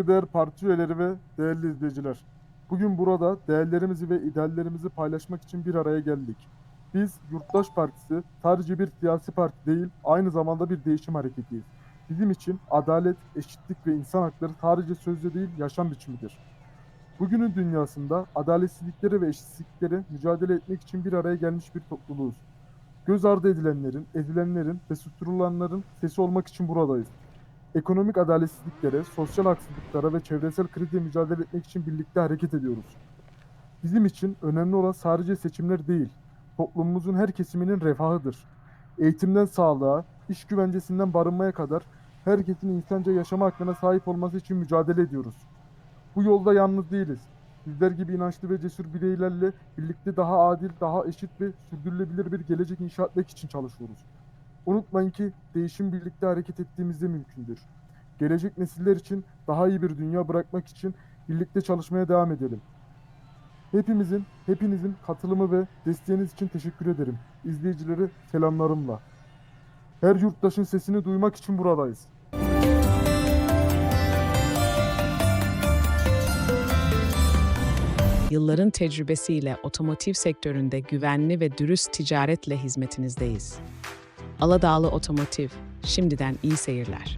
Saygıdeğer parti üyeleri ve değerli izleyiciler. Bugün burada değerlerimizi ve ideallerimizi paylaşmak için bir araya geldik. Biz Yurttaş Partisi sadece bir siyasi parti değil, aynı zamanda bir değişim hareketiyiz. Bizim için adalet, eşitlik ve insan hakları sadece sözde değil, yaşam biçimidir. Bugünün dünyasında adaletsizliklere ve eşitsizliklere mücadele etmek için bir araya gelmiş bir topluluğuz. Göz ardı edilenlerin, ezilenlerin ve susturulanların sesi olmak için buradayız. Ekonomik adaletsizliklere, sosyal haksızlıklara ve çevresel krize mücadele etmek için birlikte hareket ediyoruz. Bizim için önemli olan sadece seçimler değil, toplumumuzun her kesiminin refahıdır. Eğitimden sağlığa, iş güvencesinden barınmaya kadar herkesin insanca yaşama hakkına sahip olması için mücadele ediyoruz. Bu yolda yalnız değiliz. Sizler gibi inançlı ve cesur bireylerle birlikte daha adil, daha eşit ve sürdürülebilir bir gelecek inşa etmek için çalışıyoruz. Unutmayın ki değişim birlikte hareket ettiğimizde mümkündür. Gelecek nesiller için daha iyi bir dünya bırakmak için birlikte çalışmaya devam edelim. Hepimizin, hepinizin katılımı ve desteğiniz için teşekkür ederim. İzleyicilere selamlarımla. Her yurttaşın sesini duymak için buradayız. Yılların tecrübesiyle otomotiv sektöründe güvenli ve dürüst ticaretle hizmetinizdeyiz. Aladağlı Otomotiv, şimdiden iyi seyirler.